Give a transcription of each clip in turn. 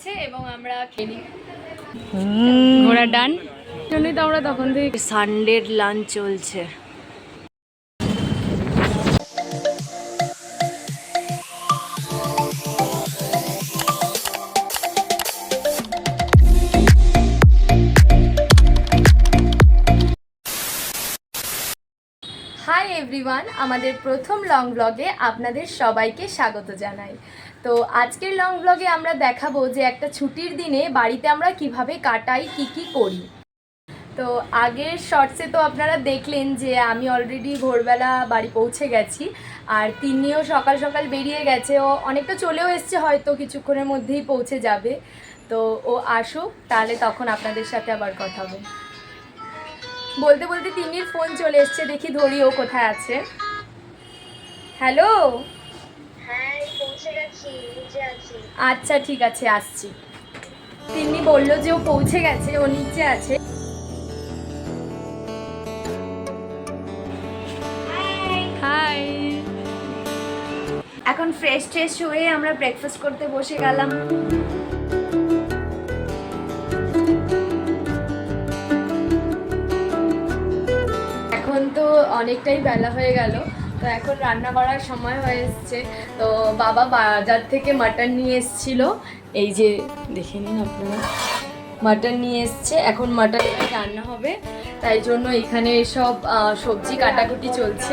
গেছে এবং আমরা খেলি। ঘোড়া ডান জন্যই তো আমরা তখন থেকে। সানডের লাঞ্চ চলছে। হাই এভরিওয়ান আমাদের প্রথম লং ব্লগে আপনাদের সবাইকে স্বাগত জানাই। তো আজকের লং ব্লগে আমরা দেখাবো যে একটা ছুটির দিনে বাড়িতে আমরা কীভাবে কাটাই, কি কি করি। তো আগের শর্টসে তো আপনারা দেখলেন যে আমি অলরেডি ভোরবেলা বাড়ি পৌঁছে গেছি, আর তিনিও সকাল সকাল বেরিয়ে গেছে। ও অনেকটা চলেও এসছে, হয়তো কিছুক্ষণের মধ্যেই পৌঁছে যাবে। তো ও আসুক, তাহলে তখন আপনাদের সাথে আবার কথা হবে। বলতে বলতে তিন্নির ফোন চলে এসছে, দেখি ধরি ও কোথায় আছে। হ্যালো আচ্ছা ঠিক আছে, আসছি। তিনি বলল যে ও পৌঁছে গেছে, ও নিচে আছে। হাই এখন ফ্রেশ ট্রেশ হয়ে আমরা ব্রেকফাস্ট করতে বসে গেলাম। এখন তো অনেকটাই বেলা হয়ে গেল। তো এখন রান্না করার সময় হয়ে এসছে। তো বাবা বাজার থেকে মাটন নিয়ে এসেছিল। এই যে দেখে নিন আপনারা। মাটন নিয়ে এসছে। এখন মাটন রান্না হবে। তাই জন্য এখানে সব সবজি কাটাকুটি চলছে।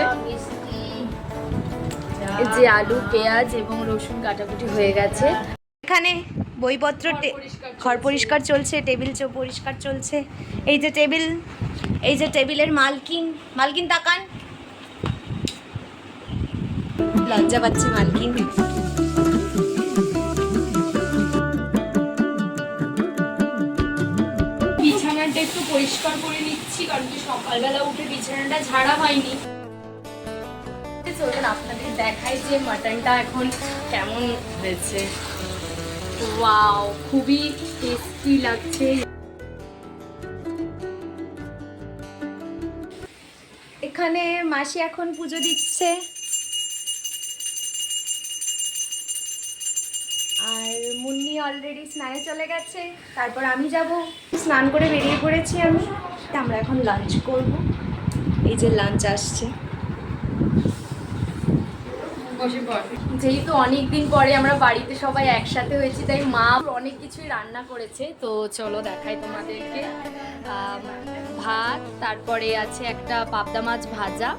এই যে আলু পেঁয়াজ এবং রসুন কাটাকুটি হয়ে গেছে। এখানে বইপত্র ঘর পরিষ্কার চলছে। টেবিল চো পরিষ্কার চলছে। এই যে টেবিল এই যে টেবিলের মালকিন মালকিন তাকান। লজ্জা পাচ্ছে মালকিন। বিছানাটা একটু পরিষ্কার করে নিচ্ছি কারণ কি সকালবেলা উঠে বিছানাটা ঝাড়া হয়নি। চলুন আপনাদের দেখাই যে মাটনটা এখন কেমন হয়েছে। ওয়াও খুবই টেস্টি লাগছে। এখানে মাসি এখন পুজো দিচ্ছে। মুন্নি অলরেডি স্নানে চলে গেছে। তারপর আমি যাব। স্নান করে বেরিয়ে পড়েছি আমি। তা আমরা এখন লাঞ্চ করব। এই যে লাঞ্চ আসছে। যেহেতু অনেক দিন পরে আমরা বাড়িতে সবাই একসাথে হয়েছি তাই মা অনেক কিছুই রান্না করেছে। তো চলো দেখাই তোমাদেরকে। ভাত তারপরে আছে একটা পাবদা মাছ ভাজা।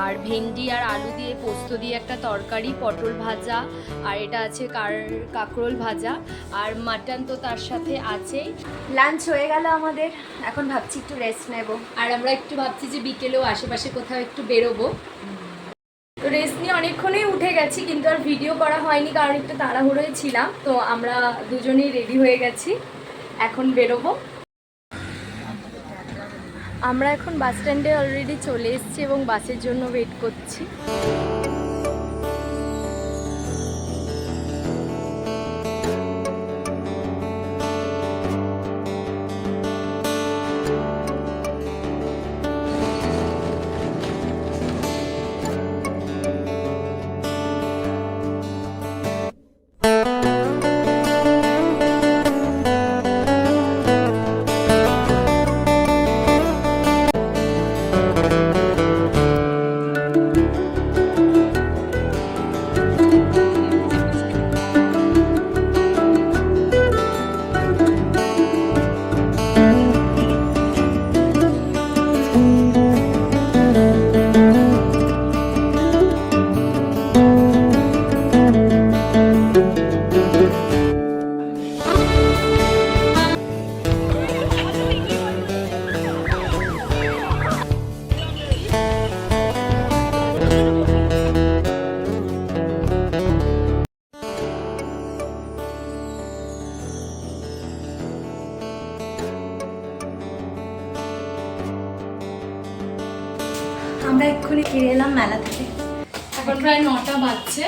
আর ভেন্ডি আর আলু দিয়ে পোস্ত দিয়ে একটা তরকারি পটল ভাজা আর এটা আছে কার কাঁকরোল ভাজা আর মাটন তো তার সাথে আছেই। লাঞ্চ হয়ে গেল আমাদের এখন ভাবছি একটু রেস্ট নেব। আর আমরা একটু ভাবছি যে বিকেলেও আশেপাশে কোথাও একটু বেরোবো। তো রেস্ট নিয়ে অনেকক্ষণই উঠে গেছি কিন্তু আর ভিডিও করা হয়নি কারণ একটু তাড়াহুড়োয় ছিলাম। তো আমরা দুজনেই রেডি হয়ে গেছি। এখন বেরোবো। আমরা এখন বাস স্ট্যান্ডে অলরেডি চলে এসেছি এবং বাসের জন্য ওয়েট করছি। আমরা এক্ষুনি ফিরে এলাম মেলা থেকে। এখন প্রায় নটা বাজছে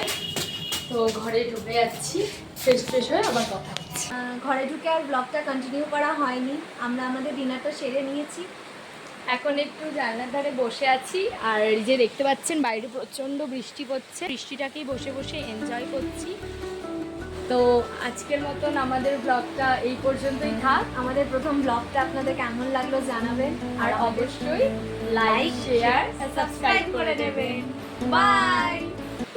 তো ঘরে ঢুকে যাচ্ছি ফ্রেশ ফ্রেশ হয়ে আবার কথা হচ্ছে ঘরে ঢুকে আর ব্লগটা কন্টিনিউ করা হয়নি। আমরা আমাদের ডিনারটা সেরে নিয়েছি। এখন একটু জানলার ধারে বসে আছি আর যে দেখতে পাচ্ছেন বাইরে প্রচণ্ড বৃষ্টি পড়ছে। বৃষ্টিটাকেই বসে বসে এনজয় করছি। তো আজকের মতন আমাদের ব্লগটা এই পর্যন্তই থাক। আমাদের প্রথম ব্লগটা আপনাদের কেমন লাগল জানাবেন। আর অবশ্যই লাইক শেয়ার সাবস্ক্রাইব করে দেবেন। বাই